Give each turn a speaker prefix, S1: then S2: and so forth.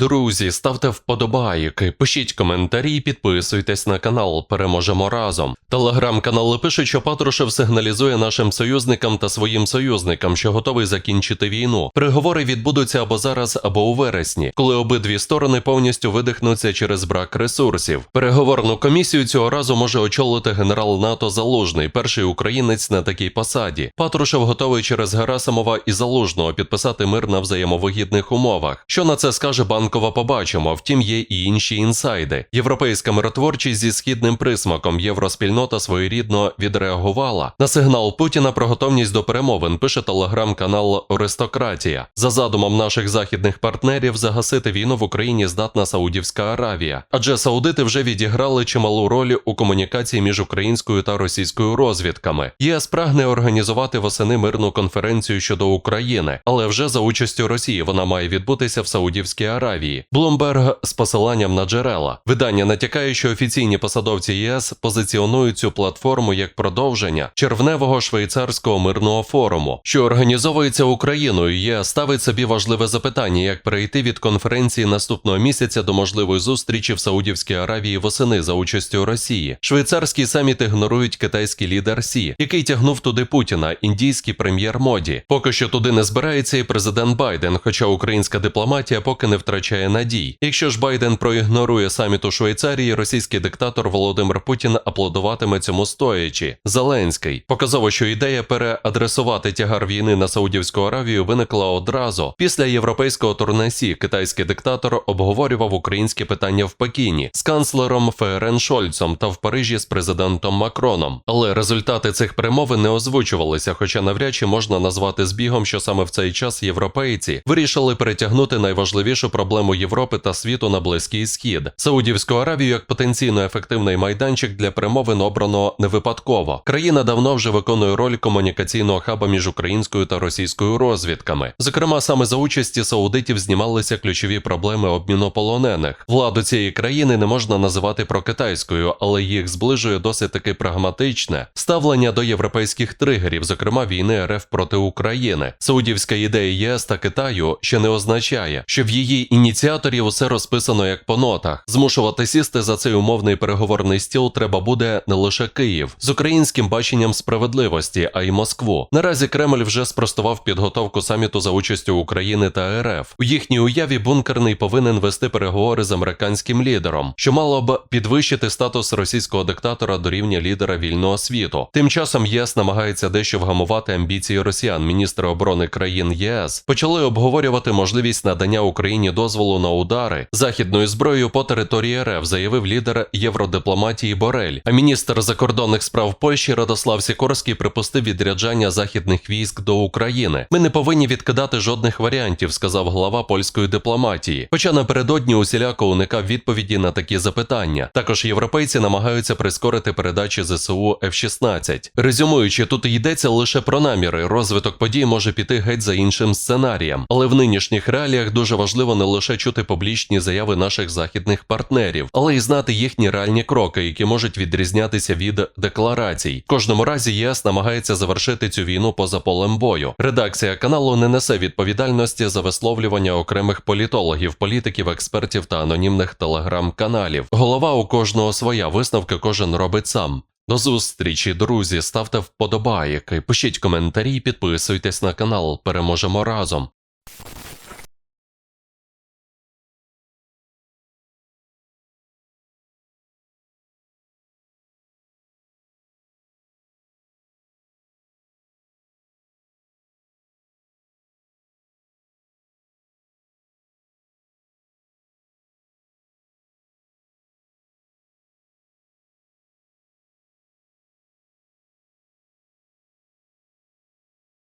S1: Друзі, ставте вподобайки, пишіть коментарі, підписуйтесь на канал. Переможемо разом. Телеграм-канали пишуть, що Патрушев сигналізує нашим союзникам та своїм союзникам, що готовий закінчити війну. Переговори відбудуться або зараз, або у вересні, коли обидві сторони повністю видихнуться через брак ресурсів. Переговорну комісію цього разу може очолити генерал НАТО Залужний, перший українець на такій посаді. Патрушев готовий через Герасимова і Залужного підписати мир на взаємовигідних умовах. Що на це скаже банкова, побачимо. Втім, є і інші інсайди. Європейська миротворчість зі східним присмаком євроспільнота своєрідно відреагувала на сигнал Путіна про готовність до перемовин. Пише телеграм-канал Аристократія. За задумом наших західних партнерів загасити війну в Україні здатна Саудівська Аравія, адже саудити вже відіграли чималу роль у комунікації між українською та російською розвідками. ЄС прагне організувати восени мирну конференцію щодо України, але вже за участю Росії вона має відбутися в Саудівській Аравії. Блумберг з посиланням на джерела. Видання натякає, що офіційні посадовці ЄС позиціонують цю платформу як продовження червневого швейцарського мирного форуму, що організовується Україною. ЄС ставить собі важливе запитання, як перейти від конференції наступного місяця до можливої зустрічі в Саудівській Аравії восени за участю Росії. Швейцарський саміт ігнорують китайський лідер Сі, який тягнув туди Путіна, індійський прем'єр Моді. Поки що туди не збирається і президент Байден, хоча українська дипломатія поки не втрачає надій. Якщо ж Байден проігнорує саміт у Швейцарії, російський диктатор Володимир Путін аплодуватиме цьому стоячи. Зеленський показово, що ідея переадресувати тягар війни на Саудівську Аравію виникла одразу. Після європейського турне Сі китайський диктатор обговорював українське питання в Пекіні з канцлером ФРН Шольцом та в Парижі з президентом Макроном. Але результати цих перемовин не озвучувалися, хоча навряд чи можна назвати збігом, що саме в цей час європейці вирішили перетягнути найважливішу проблему Європи та світу на Близький Схід. Саудівську Аравію як потенційно ефективний майданчик для перемовин обрано не випадково. Країна давно вже виконує роль комунікаційного хаба між українською та російською розвідками. Зокрема, саме за участі саудитів знімалися ключові проблеми обміну полонених. Владу цієї країни не можна називати прокитайською, але їх зближує досить таки прагматичне ставлення до європейських тригерів, зокрема війни РФ проти України. Саудівська ідея ЄС та Китаю ще не означає, що в її ініціаторів усе розписано як по нотах. Змушувати сісти за цей умовний переговорний стіл треба буде не лише Київ з українським баченням справедливості, а й Москву. Наразі Кремль вже спростував підготовку саміту за участю України та РФ. У їхній уяві бункерний повинен вести переговори з американським лідером, що мало б підвищити статус російського диктатора до рівня лідера вільного світу. Тим часом ЄС намагається дещо вгамувати амбіції росіян. Міністри оборони країн ЄС почали обговорювати можливість надання Україні дозволу на удари західною зброєю по території РФ, заявив лідер євродипломатії Борель. А міністр закордонних справ Польщі Радослав Сікорський припустив відряджання західних військ до України. Ми не повинні відкидати жодних варіантів, сказав глава польської дипломатії. Хоча напередодні усіляко уникав відповіді на такі запитання. Також європейці намагаються прискорити передачі ЗСУ F-16. Резюмуючи, тут йдеться лише про наміри. Розвиток подій може піти геть за іншим сценарієм. Але в нинішніх реаліях дуже важливо не лише чути публічні заяви наших західних партнерів, але й знати їхні реальні кроки, які можуть відрізнятися від декларацій. В кожному разі ЄС намагається завершити цю війну поза полем бою. Редакція каналу не несе відповідальності за висловлювання окремих політологів, політиків, експертів та анонімних телеграм-каналів. Голова у кожного своя висновки кожен робить сам. До зустрічі, друзі. Ставте вподобайки, пишіть коментарі, підписуйтесь на канал. Переможемо разом.